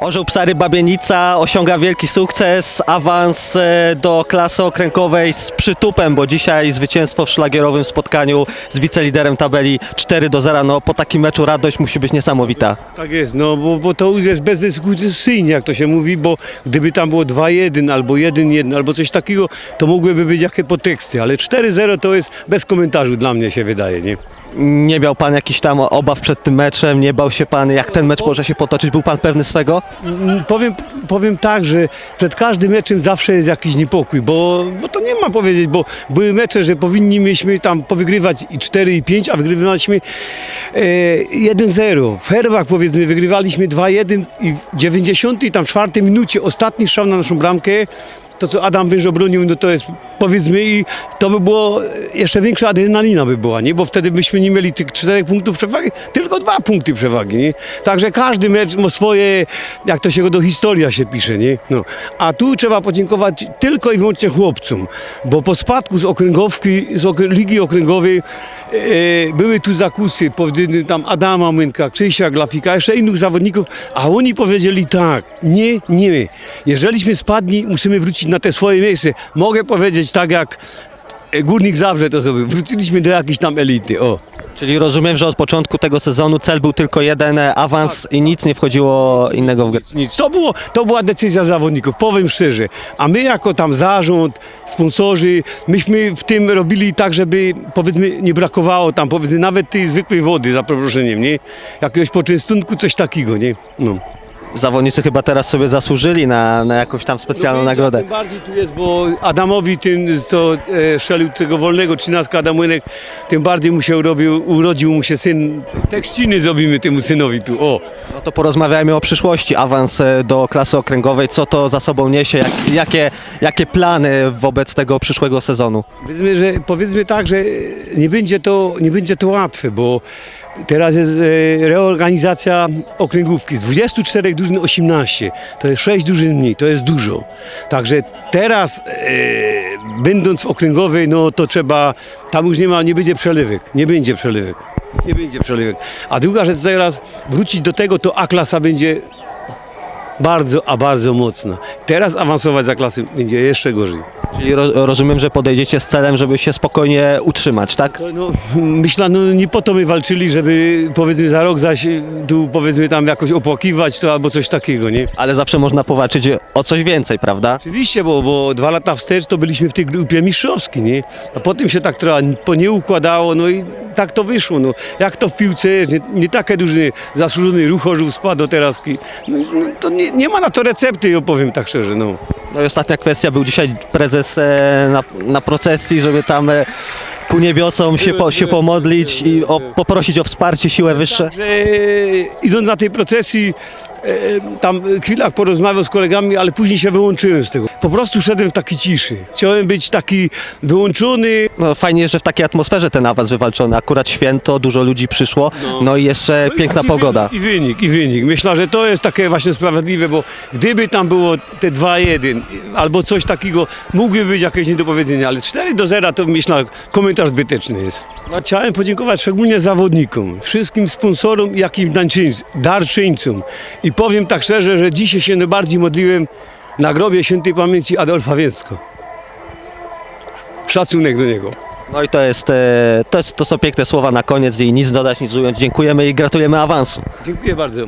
Orzeł Psary Babienica osiąga wielki sukces, awans e, do klasy okręgowej z przytupem, bo dzisiaj zwycięstwo w szlagierowym spotkaniu z wiceliderem tabeli 4 do 0. No po takim meczu radość musi być niesamowita. Tak jest, no bo, bo to już jest bezdyskusyjnie, jak to się mówi, bo gdyby tam było 2-1 albo 1-1 albo coś takiego, to mogłyby być jakie podteksty, ale 4-0 to jest bez komentarzu dla mnie się wydaje, nie? Nie miał pan jakichś tam obaw przed tym meczem, nie bał się pan, jak ten mecz może się potoczyć, był pan pewny swego? Mm, Powiem, powiem tak, że przed każdym meczem zawsze jest jakiś niepokój, bo, bo to nie ma powiedzieć, bo były mecze, że powinniśmy tam powygrywać i 4 i 5, a wygrywaliśmy e, 1-0. W Herbach powiedzmy wygrywaliśmy 2-1 i w 90 i tam czwartej minucie ostatni strzał na naszą bramkę to co Adam Węż obronił, no to jest powiedzmy i to by było, jeszcze większa adrenalina by była, nie? Bo wtedy byśmy nie mieli tych czterech punktów przewagi, tylko dwa punkty przewagi, nie? Także każdy mecz ma swoje, jak to się do historia się pisze, nie? No. A tu trzeba podziękować tylko i wyłącznie chłopcom, bo po spadku z okręgowki, z okrę- Ligi Okręgowej e, były tu zakusy, powiedzmy tam Adama Młynka, Krzysia Glafika, jeszcze innych zawodników, a oni powiedzieli tak, nie, nie, jeżeliśmy spadli, musimy wrócić na te swoje miejsce. Mogę powiedzieć tak jak e, Górnik Zabrze to zrobił, wróciliśmy do jakiejś tam elity, o. Czyli rozumiem, że od początku tego sezonu cel był tylko jeden, e, awans i nic nie wchodziło innego w grę. Nic. To, było, to była decyzja zawodników, powiem szczerze. A my jako tam zarząd, sponsorzy, myśmy w tym robili tak, żeby powiedzmy nie brakowało tam powiedzmy nawet tej zwykłej wody za przeproszeniem, nie? Jakiegoś poczęstunku, coś takiego, nie? No. Zawodnicy chyba teraz sobie zasłużyli na, na jakąś tam specjalną nagrodę. Tym bardziej tu jest, bo Adamowi tym, co e, szelił tego wolnego, 13 Adam Łynek, tym bardziej mu się urobił, urodził mu się syn. Tekściny zrobimy temu synowi tu, o. No to porozmawiajmy o przyszłości, awans e, do klasy okręgowej, co to za sobą niesie, jak, jakie, jakie plany wobec tego przyszłego sezonu. Powiedzmy, że, powiedzmy tak, że nie będzie, to, nie będzie to łatwe, bo teraz jest e, reorganizacja okręgówki. Z 24 drużyn 18. To jest 6 drużyn mniej, to jest dużo. Także teraz, e, będąc w okręgowej, no to trzeba, tam już nie ma, nie będzie przelewek. Nie będzie przelewek. Nie będzie przelewek. A druga rzecz, teraz wrócić do tego, to A-klasa będzie bardzo, a bardzo mocna. Teraz awansować za klasy będzie jeszcze gorzej. Czyli ro, rozumiem, że podejdziecie z celem, żeby się spokojnie utrzymać, tak? To, No, myślę, no nie po to my walczyli, żeby powiedzmy za rok zaś tu powiedzmy tam jakoś opłakiwać to albo coś takiego, nie? Ale zawsze można powalczyć o coś więcej, prawda? Oczywiście, bo, bo dwa lata wstecz to byliśmy w tej grupie mistrzowskiej, nie? A potem się tak trochę nie układało, no i tak to wyszło, no. Jak to w piłce jest, nie, nie takie duży zasłużony ruch Chorzów spadł do teraz. No, no, to nie, nie ma na to recepty, opowiem tak szczerze, no. No i ostatnia kwestia, był dzisiaj prezes e, na, na procesji, żeby tam e, ku niebiosom się, po, się pomodlić i o, poprosić o wsparcie, siłę wyższe. że idąc na tej procesji, e, tam chwilę porozmawiał z kolegami, ale później się wyłączyłem z tego. Po prostu szedłem w takiej ciszy. Chciałem być taki wyłączony. No, fajnie, że w takiej atmosferze ten awans wywalczony. Akurat święto, dużo ludzi przyszło, no, i jeszcze No i piękna taki pogoda. wynik, I wynik, i wynik. Myślę, że to jest takie właśnie sprawiedliwe, bo gdyby tam było te 2-1 albo coś takiego, mógłby być jakieś niedopowiedzenie, ale 4 do 0 to myślę, komentarz zbyteczny jest. No, Chciałem podziękować szczególnie zawodnikom, wszystkim sponsorom, jak i darczyńc- darczyńcom. I powiem tak szczerze, że dzisiaj się najbardziej modliłem na grobie świętej pamięci Adolfa Więcko. Szacunek do niego. No i to jest, e, to jest, to są piękne słowa na koniec i nic dodać, nic ująć. Dziękujemy i gratulujemy awansu. Dziękuję bardzo.